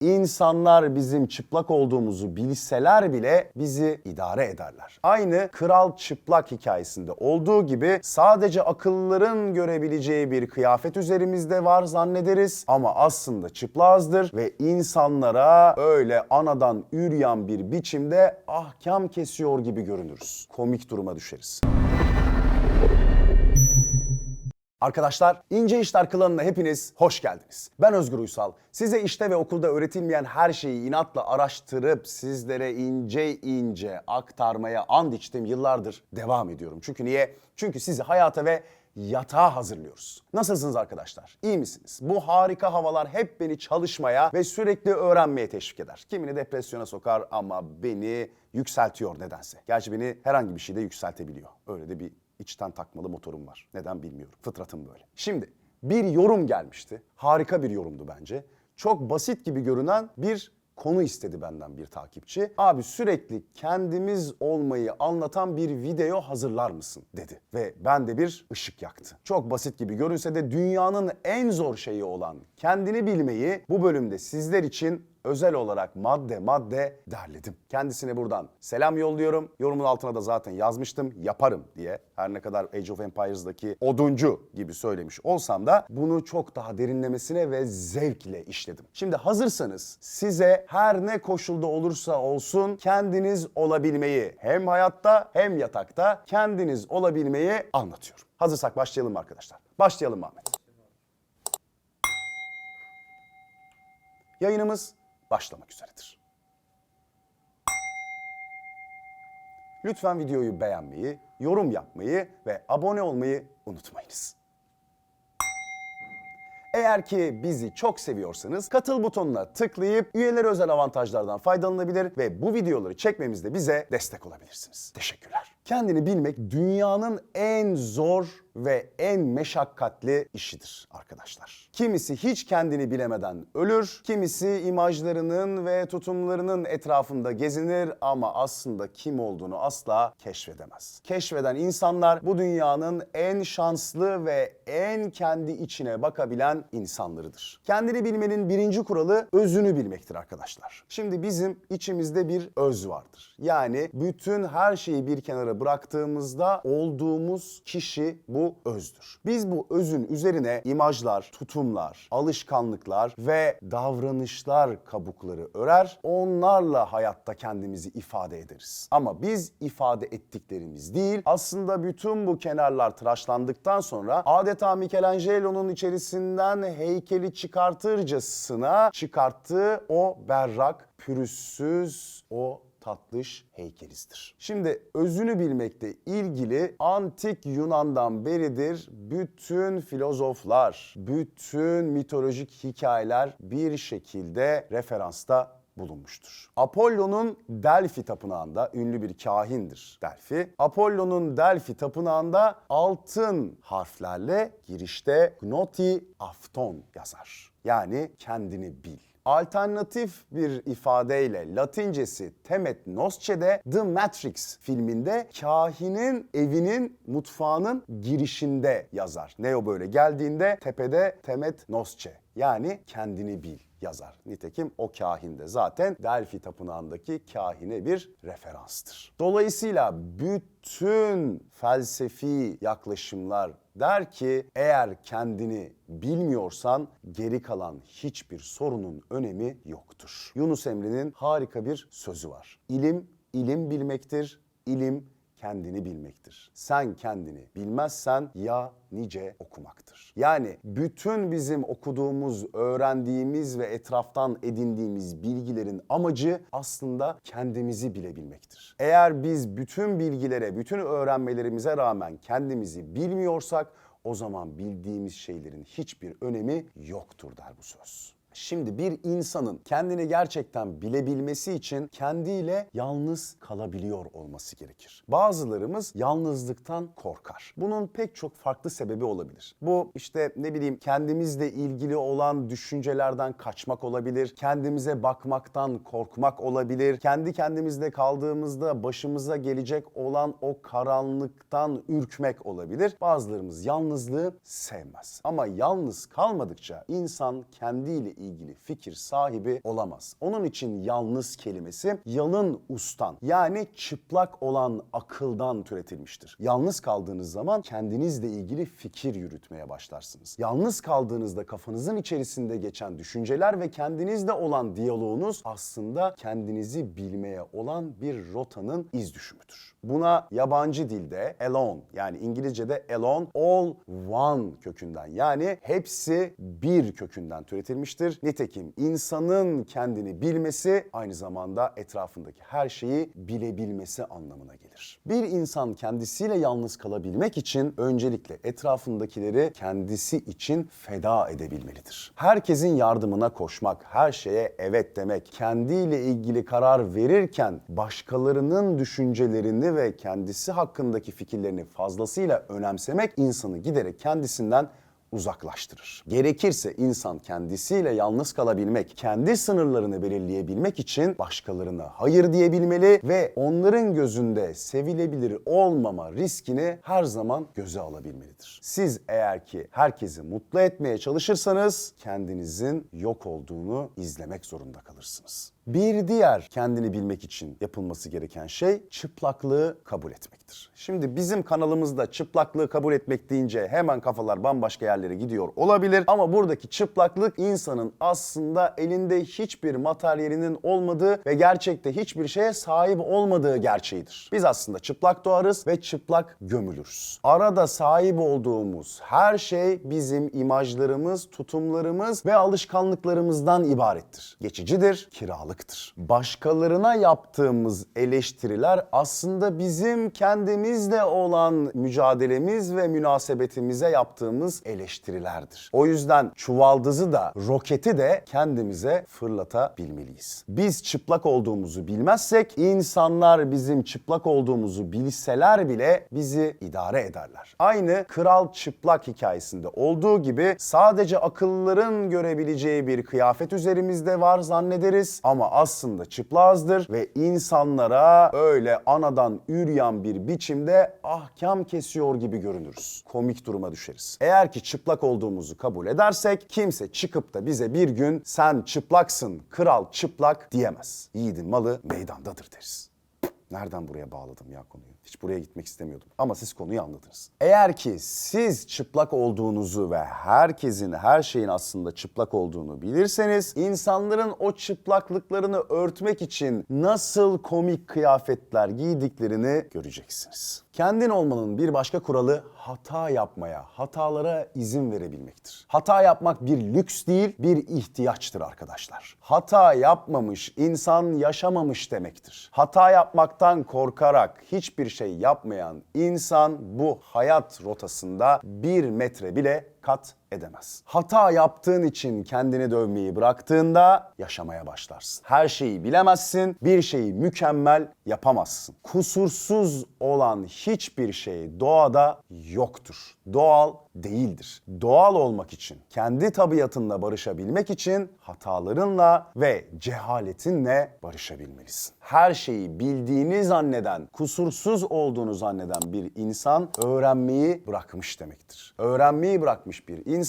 İnsanlar bizim çıplak olduğumuzu bilseler bile bizi idare ederler. Aynı kral çıplak hikayesinde olduğu gibi sadece akıllıların görebileceği bir kıyafet üzerimizde var zannederiz ama aslında çıplazdır ve insanlara öyle anadan üryan bir biçimde ahkam kesiyor gibi görünürüz. Komik duruma düşeriz. Arkadaşlar İnce İşler klanına hepiniz hoş geldiniz. Ben Özgür Uysal. Size işte ve okulda öğretilmeyen her şeyi inatla araştırıp sizlere ince ince aktarmaya and içtim yıllardır devam ediyorum. Çünkü niye? Çünkü sizi hayata ve yatağa hazırlıyoruz. Nasılsınız arkadaşlar? İyi misiniz? Bu harika havalar hep beni çalışmaya ve sürekli öğrenmeye teşvik eder. Kimini depresyona sokar ama beni yükseltiyor nedense. Gerçi beni herhangi bir şeyde yükseltebiliyor. Öyle de bir içten takmalı motorum var. Neden bilmiyorum. Fıtratım böyle. Şimdi bir yorum gelmişti. Harika bir yorumdu bence. Çok basit gibi görünen bir konu istedi benden bir takipçi. Abi sürekli kendimiz olmayı anlatan bir video hazırlar mısın dedi. Ve ben de bir ışık yaktı. Çok basit gibi görünse de dünyanın en zor şeyi olan kendini bilmeyi bu bölümde sizler için özel olarak madde madde derledim. Kendisine buradan selam yolluyorum. Yorumun altına da zaten yazmıştım yaparım diye. Her ne kadar Age of Empires'daki oduncu gibi söylemiş olsam da bunu çok daha derinlemesine ve zevkle işledim. Şimdi hazırsanız size her ne koşulda olursa olsun kendiniz olabilmeyi hem hayatta hem yatakta kendiniz olabilmeyi anlatıyorum. Hazırsak başlayalım arkadaşlar? Başlayalım Ahmet. Yayınımız başlamak üzeredir. Lütfen videoyu beğenmeyi, yorum yapmayı ve abone olmayı unutmayınız. Eğer ki bizi çok seviyorsanız katıl butonuna tıklayıp üyeler özel avantajlardan faydalanabilir ve bu videoları çekmemizde bize destek olabilirsiniz. Teşekkürler. Kendini bilmek dünyanın en zor ve en meşakkatli işidir arkadaşlar. Kimisi hiç kendini bilemeden ölür, kimisi imajlarının ve tutumlarının etrafında gezinir ama aslında kim olduğunu asla keşfedemez. Keşfeden insanlar bu dünyanın en şanslı ve en kendi içine bakabilen insanlarıdır. Kendini bilmenin birinci kuralı özünü bilmektir arkadaşlar. Şimdi bizim içimizde bir öz vardır. Yani bütün her şeyi bir kenara bıraktığımızda olduğumuz kişi bu özdür. Biz bu özün üzerine imajlar, tutumlar, alışkanlıklar ve davranışlar kabukları örer. Onlarla hayatta kendimizi ifade ederiz. Ama biz ifade ettiklerimiz değil, aslında bütün bu kenarlar tıraşlandıktan sonra adeta Michelangelo'nun içerisinden heykeli çıkartırcasına çıkarttığı o berrak, pürüzsüz, o tatlış heykelistir. Şimdi özünü bilmekle ilgili antik Yunan'dan beridir bütün filozoflar, bütün mitolojik hikayeler bir şekilde referansta bulunmuştur. Apollon'un Delphi tapınağında ünlü bir kahindir Delphi. Apollon'un Delphi tapınağında altın harflerle girişte Gnoti Afton yazar. Yani kendini bil. Alternatif bir ifadeyle Latincesi Temet Nosce'de The Matrix filminde kahinin evinin mutfağının girişinde yazar. Neo böyle geldiğinde tepede Temet Nosce yani kendini bil yazar. Nitekim o kahin de zaten Delphi tapınağındaki kahine bir referanstır. Dolayısıyla bütün felsefi yaklaşımlar der ki eğer kendini bilmiyorsan geri kalan hiçbir sorunun önemi yoktur. Yunus Emre'nin harika bir sözü var. İlim ilim bilmektir, ilim kendini bilmektir. Sen kendini bilmezsen ya nice okumaktır. Yani bütün bizim okuduğumuz, öğrendiğimiz ve etraftan edindiğimiz bilgilerin amacı aslında kendimizi bilebilmektir. Eğer biz bütün bilgilere, bütün öğrenmelerimize rağmen kendimizi bilmiyorsak o zaman bildiğimiz şeylerin hiçbir önemi yoktur der bu söz. Şimdi bir insanın kendini gerçekten bilebilmesi için kendiyle yalnız kalabiliyor olması gerekir. Bazılarımız yalnızlıktan korkar. Bunun pek çok farklı sebebi olabilir. Bu işte ne bileyim kendimizle ilgili olan düşüncelerden kaçmak olabilir. Kendimize bakmaktan korkmak olabilir. Kendi kendimizde kaldığımızda başımıza gelecek olan o karanlıktan ürkmek olabilir. Bazılarımız yalnızlığı sevmez. Ama yalnız kalmadıkça insan kendiyle ilgili ilgili fikir sahibi olamaz. Onun için yalnız kelimesi yalın ustan yani çıplak olan akıldan türetilmiştir. Yalnız kaldığınız zaman kendinizle ilgili fikir yürütmeye başlarsınız. Yalnız kaldığınızda kafanızın içerisinde geçen düşünceler ve kendinizle olan diyaloğunuz aslında kendinizi bilmeye olan bir rotanın iz düşümüdür. Buna yabancı dilde alone yani İngilizce'de alone all one kökünden yani hepsi bir kökünden türetilmiştir. Nitekim insanın kendini bilmesi aynı zamanda etrafındaki her şeyi bilebilmesi anlamına gelir. Bir insan kendisiyle yalnız kalabilmek için öncelikle etrafındakileri kendisi için feda edebilmelidir. Herkesin yardımına koşmak, her şeye evet demek, kendiyle ilgili karar verirken başkalarının düşüncelerini ve kendisi hakkındaki fikirlerini fazlasıyla önemsemek insanı giderek kendisinden uzaklaştırır. Gerekirse insan kendisiyle yalnız kalabilmek, kendi sınırlarını belirleyebilmek için başkalarına hayır diyebilmeli ve onların gözünde sevilebilir olmama riskini her zaman göze alabilmelidir. Siz eğer ki herkesi mutlu etmeye çalışırsanız kendinizin yok olduğunu izlemek zorunda kalırsınız. Bir diğer kendini bilmek için yapılması gereken şey çıplaklığı kabul etmektir. Şimdi bizim kanalımızda çıplaklığı kabul etmek deyince hemen kafalar bambaşka yerlere gidiyor olabilir ama buradaki çıplaklık insanın aslında elinde hiçbir materyalinin olmadığı ve gerçekte hiçbir şeye sahip olmadığı gerçeğidir. Biz aslında çıplak doğarız ve çıplak gömülürüz. Arada sahip olduğumuz her şey bizim imajlarımız, tutumlarımız ve alışkanlıklarımızdan ibarettir. Geçicidir, kiralıktır. Başkalarına yaptığımız eleştiriler aslında bizim kendimizle olan mücadelemiz ve münasebetimize yaptığımız eleştirilerdir. O yüzden çuvaldızı da roketi de kendimize fırlatabilmeliyiz. Biz çıplak olduğumuzu bilmezsek insanlar bizim çıplak olduğumuzu bilseler bile bizi idare ederler. Aynı kral çıplak hikayesinde olduğu gibi sadece akıllıların görebileceği bir kıyafet üzerimizde var zannederiz ama aslında çıplazdır ve insanlara öyle anadan üryan bir biçimde ahkam kesiyor gibi görünürüz. Komik duruma düşeriz. Eğer ki çıplak olduğumuzu kabul edersek kimse çıkıp da bize bir gün sen çıplaksın, kral çıplak diyemez. Yiğidin malı meydandadır deriz. Nereden buraya bağladım ya konuyu? Hiç buraya gitmek istemiyordum. Ama siz konuyu anladınız. Eğer ki siz çıplak olduğunuzu ve herkesin, her şeyin aslında çıplak olduğunu bilirseniz, insanların o çıplaklıklarını örtmek için nasıl komik kıyafetler giydiklerini göreceksiniz. Kendin olmanın bir başka kuralı hata yapmaya, hatalara izin verebilmektir. Hata yapmak bir lüks değil, bir ihtiyaçtır arkadaşlar. Hata yapmamış insan yaşamamış demektir. Hata yapmaktan korkarak hiçbir şey yapmayan insan bu hayat rotasında bir metre bile kat edemez. Hata yaptığın için kendini dövmeyi bıraktığında yaşamaya başlarsın. Her şeyi bilemezsin, bir şeyi mükemmel yapamazsın. Kusursuz olan hiçbir şey doğada yoktur. Doğal değildir. Doğal olmak için, kendi tabiatınla barışabilmek için hatalarınla ve cehaletinle barışabilmelisin. Her şeyi bildiğini zanneden, kusursuz olduğunu zanneden bir insan öğrenmeyi bırakmış demektir. Öğrenmeyi bırakmış bir insan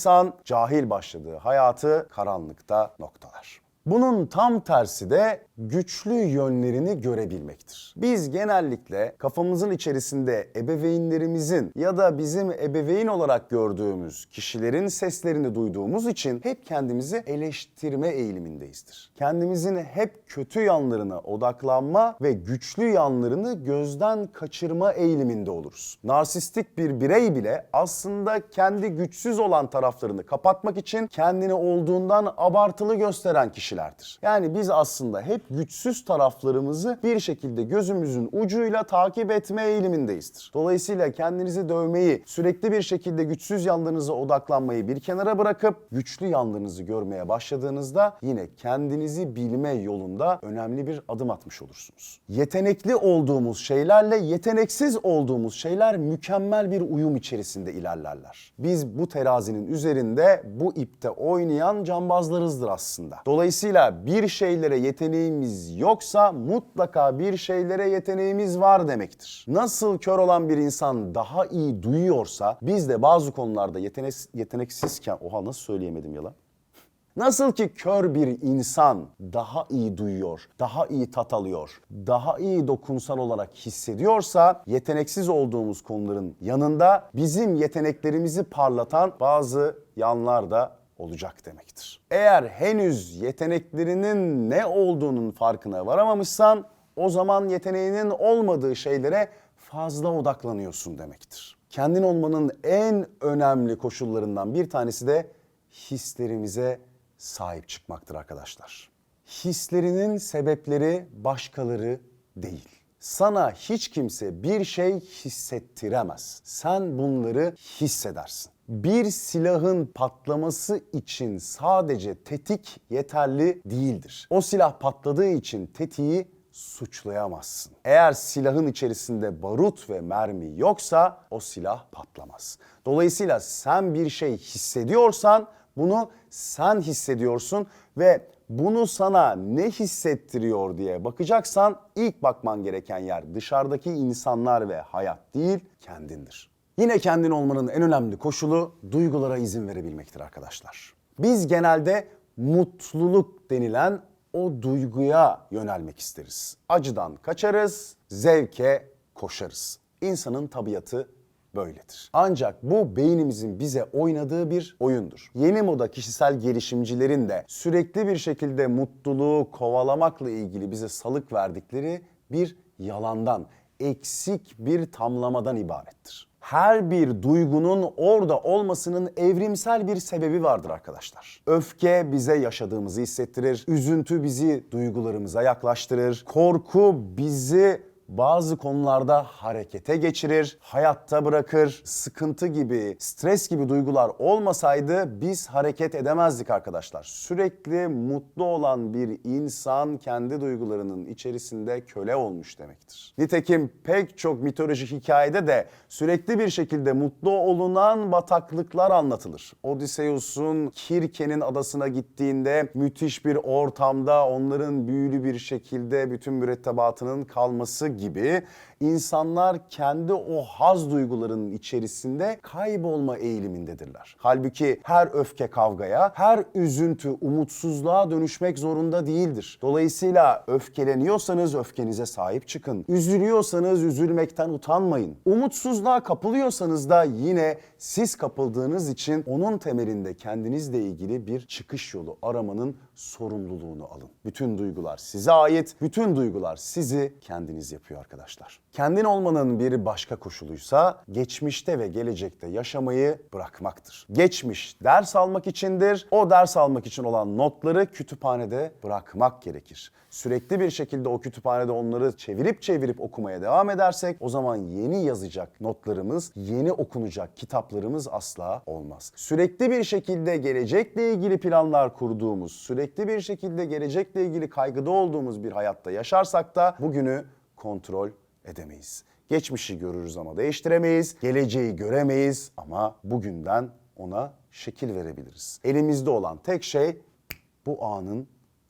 cahil başladığı hayatı karanlıkta noktalar. Bunun tam tersi de güçlü yönlerini görebilmektir. Biz genellikle kafamızın içerisinde ebeveynlerimizin ya da bizim ebeveyn olarak gördüğümüz kişilerin seslerini duyduğumuz için hep kendimizi eleştirme eğilimindeyizdir. Kendimizin hep kötü yanlarına odaklanma ve güçlü yanlarını gözden kaçırma eğiliminde oluruz. Narsistik bir birey bile aslında kendi güçsüz olan taraflarını kapatmak için kendini olduğundan abartılı gösteren kişilerdir. Yani biz aslında hep güçsüz taraflarımızı bir şekilde gözümüzün ucuyla takip etme eğilimindeyizdir. Dolayısıyla kendinizi dövmeyi, sürekli bir şekilde güçsüz yanlarınıza odaklanmayı bir kenara bırakıp güçlü yanlarınızı görmeye başladığınızda yine kendinizi bilme yolunda önemli bir adım atmış olursunuz. Yetenekli olduğumuz şeylerle yeteneksiz olduğumuz şeyler mükemmel bir uyum içerisinde ilerlerler. Biz bu terazinin üzerinde bu ipte oynayan cambazlarızdır aslında. Dolayısıyla bir şeylere yeteneğimiz yoksa mutlaka bir şeylere yeteneğimiz var demektir. Nasıl kör olan bir insan daha iyi duyuyorsa biz de bazı konularda yetenek, yeteneksizken oha nasıl söyleyemedim ya lan? Nasıl ki kör bir insan daha iyi duyuyor, daha iyi tat alıyor, daha iyi dokunsal olarak hissediyorsa yeteneksiz olduğumuz konuların yanında bizim yeteneklerimizi parlatan bazı yanlar da olacak demektir. Eğer henüz yeteneklerinin ne olduğunun farkına varamamışsan o zaman yeteneğinin olmadığı şeylere fazla odaklanıyorsun demektir. Kendin olmanın en önemli koşullarından bir tanesi de hislerimize sahip çıkmaktır arkadaşlar. Hislerinin sebepleri başkaları değil. Sana hiç kimse bir şey hissettiremez. Sen bunları hissedersin. Bir silahın patlaması için sadece tetik yeterli değildir. O silah patladığı için tetiği suçlayamazsın. Eğer silahın içerisinde barut ve mermi yoksa o silah patlamaz. Dolayısıyla sen bir şey hissediyorsan bunu sen hissediyorsun ve bunu sana ne hissettiriyor diye bakacaksan ilk bakman gereken yer dışarıdaki insanlar ve hayat değil kendindir. Yine kendin olmanın en önemli koşulu duygulara izin verebilmektir arkadaşlar. Biz genelde mutluluk denilen o duyguya yönelmek isteriz. Acıdan kaçarız, zevke koşarız. İnsanın tabiatı böyledir. Ancak bu beynimizin bize oynadığı bir oyundur. Yeni moda kişisel gelişimcilerin de sürekli bir şekilde mutluluğu kovalamakla ilgili bize salık verdikleri bir yalandan, eksik bir tamlamadan ibarettir. Her bir duygunun orada olmasının evrimsel bir sebebi vardır arkadaşlar. Öfke bize yaşadığımızı hissettirir, üzüntü bizi duygularımıza yaklaştırır, korku bizi bazı konularda harekete geçirir, hayatta bırakır. Sıkıntı gibi, stres gibi duygular olmasaydı biz hareket edemezdik arkadaşlar. Sürekli mutlu olan bir insan kendi duygularının içerisinde köle olmuş demektir. Nitekim pek çok mitolojik hikayede de sürekli bir şekilde mutlu olunan bataklıklar anlatılır. Odysseus'un Kirke'nin adasına gittiğinde müthiş bir ortamda onların büyülü bir şekilde bütün mürettebatının kalması gibi insanlar kendi o haz duygularının içerisinde kaybolma eğilimindedirler. Halbuki her öfke kavgaya, her üzüntü umutsuzluğa dönüşmek zorunda değildir. Dolayısıyla öfkeleniyorsanız öfkenize sahip çıkın. Üzülüyorsanız üzülmekten utanmayın. Umutsuzluğa kapılıyorsanız da yine siz kapıldığınız için onun temelinde kendinizle ilgili bir çıkış yolu aramanın sorumluluğunu alın. Bütün duygular size ait, bütün duygular sizi kendiniz yapıyor arkadaşlar. Kendin olmanın bir başka koşuluysa geçmişte ve gelecekte yaşamayı bırakmaktır. Geçmiş ders almak içindir. O ders almak için olan notları kütüphanede bırakmak gerekir. Sürekli bir şekilde o kütüphanede onları çevirip çevirip okumaya devam edersek o zaman yeni yazacak notlarımız, yeni okunacak kitaplarımız asla olmaz. Sürekli bir şekilde gelecekle ilgili planlar kurduğumuz, sürekli bir şekilde gelecekle ilgili kaygıda olduğumuz bir hayatta yaşarsak da bugünü kontrol edemeyiz. Geçmişi görürüz ama değiştiremeyiz. Geleceği göremeyiz ama bugünden ona şekil verebiliriz. Elimizde olan tek şey bu anın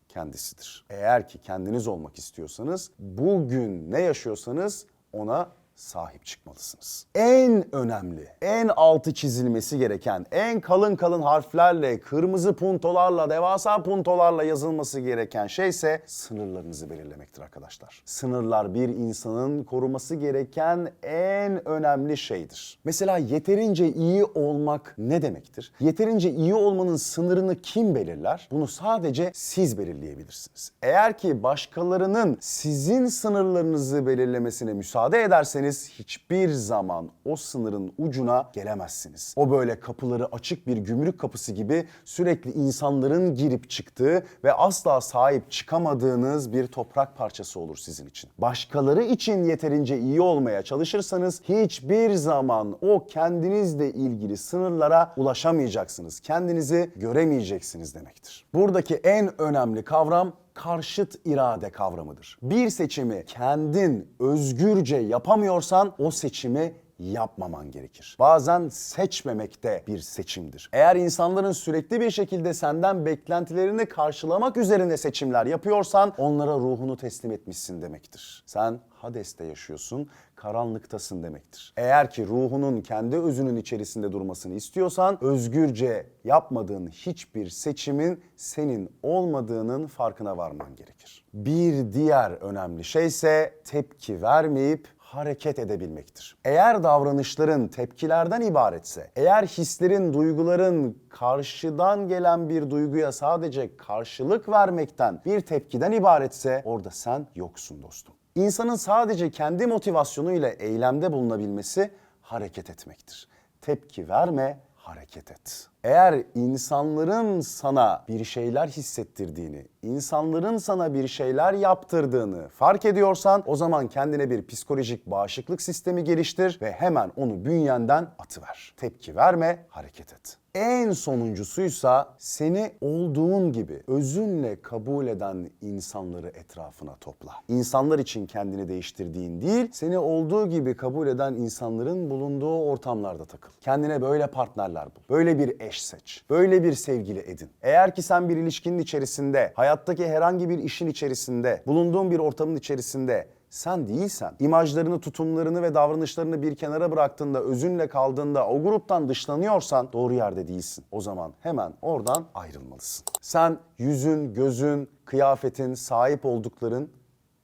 kendisidir. Eğer ki kendiniz olmak istiyorsanız bugün ne yaşıyorsanız ona sahip çıkmalısınız. En önemli, en altı çizilmesi gereken, en kalın kalın harflerle, kırmızı puntolarla, devasa puntolarla yazılması gereken şey ise sınırlarınızı belirlemektir arkadaşlar. Sınırlar bir insanın koruması gereken en önemli şeydir. Mesela yeterince iyi olmak ne demektir? Yeterince iyi olmanın sınırını kim belirler? Bunu sadece siz belirleyebilirsiniz. Eğer ki başkalarının sizin sınırlarınızı belirlemesine müsaade ederseniz hiçbir zaman o sınırın ucuna gelemezsiniz. O böyle kapıları açık bir gümrük kapısı gibi sürekli insanların girip çıktığı ve asla sahip çıkamadığınız bir toprak parçası olur sizin için. Başkaları için yeterince iyi olmaya çalışırsanız hiçbir zaman o kendinizle ilgili sınırlara ulaşamayacaksınız. Kendinizi göremeyeceksiniz demektir. Buradaki en önemli kavram karşıt irade kavramıdır. Bir seçimi kendin özgürce yapamıyorsan o seçimi yapmaman gerekir. Bazen seçmemek de bir seçimdir. Eğer insanların sürekli bir şekilde senden beklentilerini karşılamak üzerine seçimler yapıyorsan onlara ruhunu teslim etmişsin demektir. Sen Hades'te yaşıyorsun, karanlıktasın demektir. Eğer ki ruhunun kendi özünün içerisinde durmasını istiyorsan özgürce yapmadığın hiçbir seçimin senin olmadığının farkına varman gerekir. Bir diğer önemli şey ise tepki vermeyip hareket edebilmektir. Eğer davranışların tepkilerden ibaretse, eğer hislerin, duyguların karşıdan gelen bir duyguya sadece karşılık vermekten, bir tepkiden ibaretse orada sen yoksun dostum. İnsanın sadece kendi motivasyonuyla eylemde bulunabilmesi hareket etmektir. Tepki verme, hareket et. Eğer insanların sana bir şeyler hissettirdiğini, insanların sana bir şeyler yaptırdığını fark ediyorsan o zaman kendine bir psikolojik bağışıklık sistemi geliştir ve hemen onu bünyenden atıver. Tepki verme, hareket et. En sonuncusuysa seni olduğun gibi özünle kabul eden insanları etrafına topla. İnsanlar için kendini değiştirdiğin değil, seni olduğu gibi kabul eden insanların bulunduğu ortamlarda takıl. Kendine böyle partnerler bul. Böyle bir eş seç. Böyle bir sevgili edin. Eğer ki sen bir ilişkinin içerisinde, hayattaki herhangi bir işin içerisinde, bulunduğun bir ortamın içerisinde sen değilsen, imajlarını, tutumlarını ve davranışlarını bir kenara bıraktığında, özünle kaldığında, o gruptan dışlanıyorsan doğru yerde değilsin. O zaman hemen oradan ayrılmalısın. Sen yüzün, gözün, kıyafetin, sahip oldukların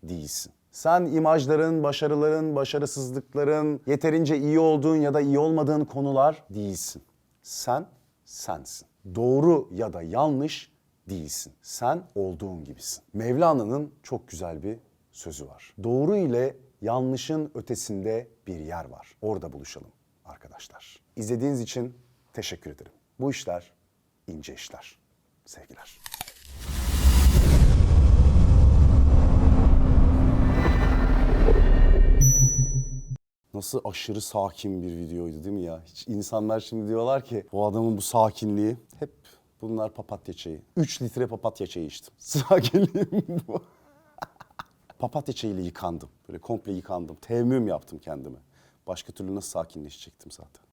değilsin. Sen imajların, başarıların, başarısızlıkların, yeterince iyi olduğun ya da iyi olmadığın konular değilsin. Sen sensin. Doğru ya da yanlış değilsin. Sen olduğun gibisin. Mevlana'nın çok güzel bir sözü var. Doğru ile yanlışın ötesinde bir yer var. Orada buluşalım arkadaşlar. İzlediğiniz için teşekkür ederim. Bu işler ince işler. Sevgiler. Nasıl aşırı sakin bir videoydu değil mi ya? Hiç insanlar şimdi diyorlar ki bu adamın bu sakinliği hep bunlar papatya çayı. 3 litre papatya çayı içtim. Sakinliğim bu. Papatya çayıyla yıkandım. Böyle komple yıkandım. Temmüm yaptım kendime. Başka türlü nasıl sakinleşecektim zaten.